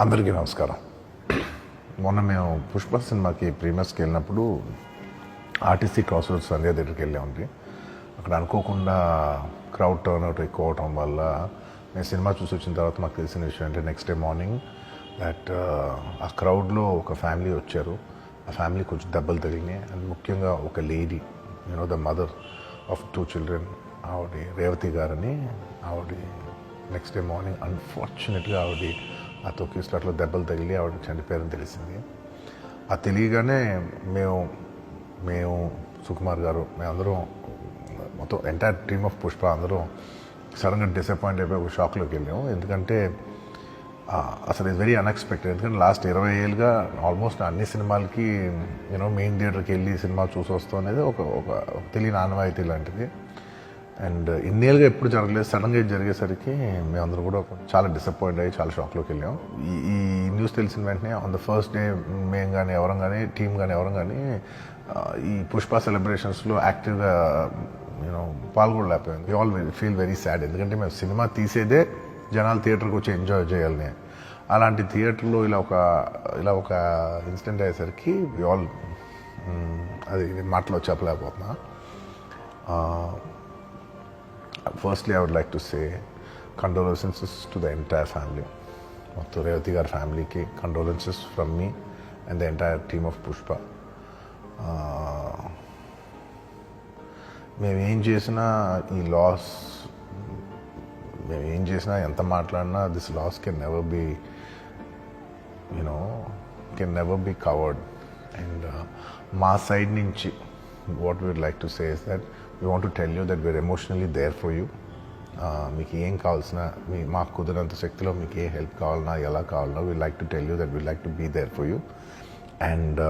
అందరికీ నమస్కారం. మొన్న మేము పుష్ప సినిమాకి ప్రీమియర్స్కి వెళ్ళినప్పుడు ఆర్టీసీ క్రాస్ రోడ్ సంధ్య దగ్గరికి వెళ్ళామండి అక్కడ అనుకోకుండా క్రౌడ్ టర్న్ అవుట్ ఎక్కువ అవటం వల్ల మేము సినిమా చూసి వచ్చిన తర్వాత మాకు తెలిసిన విషయం అంటే నెక్స్ట్ డే మార్నింగ్ దట్ ఆ క్రౌడ్లో ఒక ఫ్యామిలీ వచ్చారు. ఆ ఫ్యామిలీ కొంచెం దెబ్బలు తగిలినాయి. అండ్ ముఖ్యంగా ఒక lady you know the mother of two children ఆవిడ రేవతి గారని ఆవిడ నెక్స్ట్ డే మార్నింగ్ అన్ఫార్చునేట్గా ఆవిడ ఆ తొక్కి స్లాట్లో దెబ్బలు తగిలి ఆవిడ చనిపోయారని తెలిసింది. ఆ తెలియగానే మేము మేము సుకుమార్ గారు మేమందరం మొత్తం ఎంటైర్ టీమ్ ఆఫ్ పుష్ప అందరం సడన్గా డిసప్పాయింట్ అయిపోయి ఒక షాక్లోకి వెళ్ళాము ఎందుకంటే అసలు ఇది వెరీ అన్ఎక్స్పెక్టెడ్ ఎందుకంటే లాస్ట్ ఇరవై ఏళ్ళుగా ఆల్మోస్ట్ అన్ని సినిమాలకి యూనో మెయిన్ థియేటర్కి వెళ్ళి సినిమా చూసి వస్తాం అనేది ఒక ఒక ఒక తెలియని ఆనవాయితీ లాంటిది. అండ్ ఇన్నేళ్ళుగా ఎప్పుడు జరగలేదు సడన్గా ఇది జరిగేసరికి మేమందరూ కూడా చాలా డిసప్పాయింట్ అయ్యి చాలా షాక్లోకి వెళ్ళాం. ఈ ఈ న్యూస్ తెలిసిన వెంటనే ఆన్ ద ఫస్ట్ డే మేము కానీ ఎవరం కానీ టీం కానీ ఎవరం కానీ ఈ పుష్ప సెలబ్రేషన్స్లో యాక్టివ్గా you know పాల్గొనలేకపోయింది we all feel very sad ఎందుకంటే మేము సినిమా తీసేదే జనాలు థియేటర్కి వచ్చి ఎంజాయ్ చేయాలని. అలాంటి థియేటర్లో ఇలా ఒక ఇలా ఒక ఇన్సిడెంట్ అయ్యేసరికి వి ఆల్ అది మాటలో చెప్పలేకపోతున్నా. Firstly I would like to say condolences to the entire family మొత్తం రేవతి గారి ఫ్యామిలీకి condolences from me and the entire team of Pushpa మేము ఏం చేసినా ఈ లాస్ మేమేం ఏం చేసినా ఎంత మాట్లాడినా this loss can never be you know can never be covered and మా సైడ్ నుంచి what we'd like to say is that we want to tell you that we're emotionally there for you మీకు ఏం కావాల్సిన మీ మాకు కుదిరినంత శక్తిలో మీకు ఏ help కావాలన్నా ఎలా కావాలన్నా we like to tell you that we like to be there for you and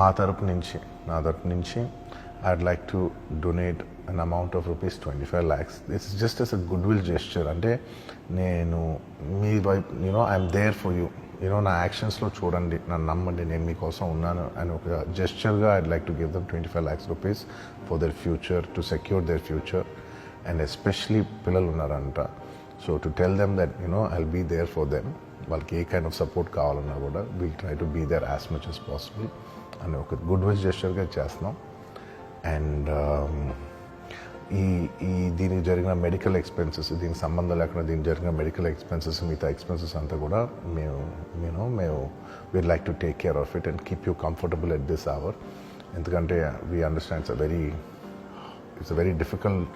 మా తరపు నుంచి నా తరపు నుంచి I'd like to donate an amount of rupees twenty five lakhs this is just as a goodwill gesture అంటే నేను మీ వైపు you know I'm there for you you know నా యాక్షన్స్లో చూడండి నన్ను నమ్మండి నేను మీకోసం ఉన్నాను అని ఒక జెస్చర్గా I'd like to give them twenty five lakhs rupees for their future to secure their future and especially పిల్లలు ఉన్నారంట. So to tell them that you know I'll be there for them వాళ్ళకి ఏ కైండ్ ఆఫ్ సపోర్ట్ కావాలన్నా కూడా will try to be there as much as possible అని ఒక good wish జెస్చర్గా చేస్తున్నాం and ఈ ఈ దీనికి జరిగిన మెడికల్ ఎక్స్పెన్సెస్ దీనికి సంబంధం లేకుండా దీనికి జరిగిన మెడికల్ ఎక్స్పెన్సెస్ మిగతా ఎక్స్పెన్సెస్ అంతా కూడా మేము మేము మేము we like to take care of it and keep you comfortable at this hour ఎందుకంటే we understands a very it's a very difficult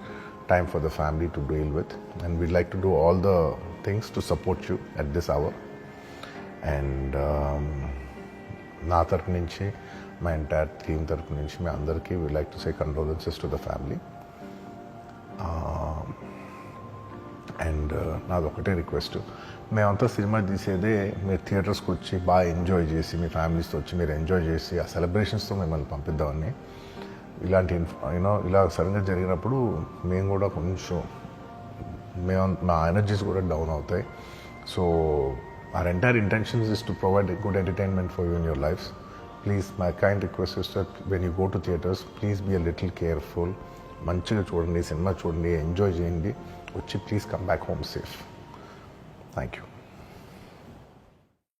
time for the family to deal with and we like to do all the things to support you at this hour and నా తరపు నుంచి మా entire team తరపు నుంచి మీ అందరికీ we like to say condolences to the family and నాది ఒకటే రిక్వెస్ట్. మేమంతా సినిమా తీసేదే మీరు థియేటర్స్కి వచ్చి బాగా ఎంజాయ్ చేసి మీ ఫ్యామిలీస్తో వచ్చి మీరు ఎంజాయ్ చేసి ఆ సెలబ్రేషన్స్తో మిమ్మల్ని పంపిద్దామని. ఇలాంటి యూనో ఇలా సడన్గా జరిగినప్పుడు మేము కూడా కొంచెం మేము నా ఎనర్జీస్ కూడా డౌన్ అవుతాయి. So our entire intentions is to provide good entertainment for you in your life please my kind request is that when you go to theatres please be a little careful. మంచిగా చూడండి సినిమా చూడండి enjoy చేయండి. వచ్చి please come back home safe thank you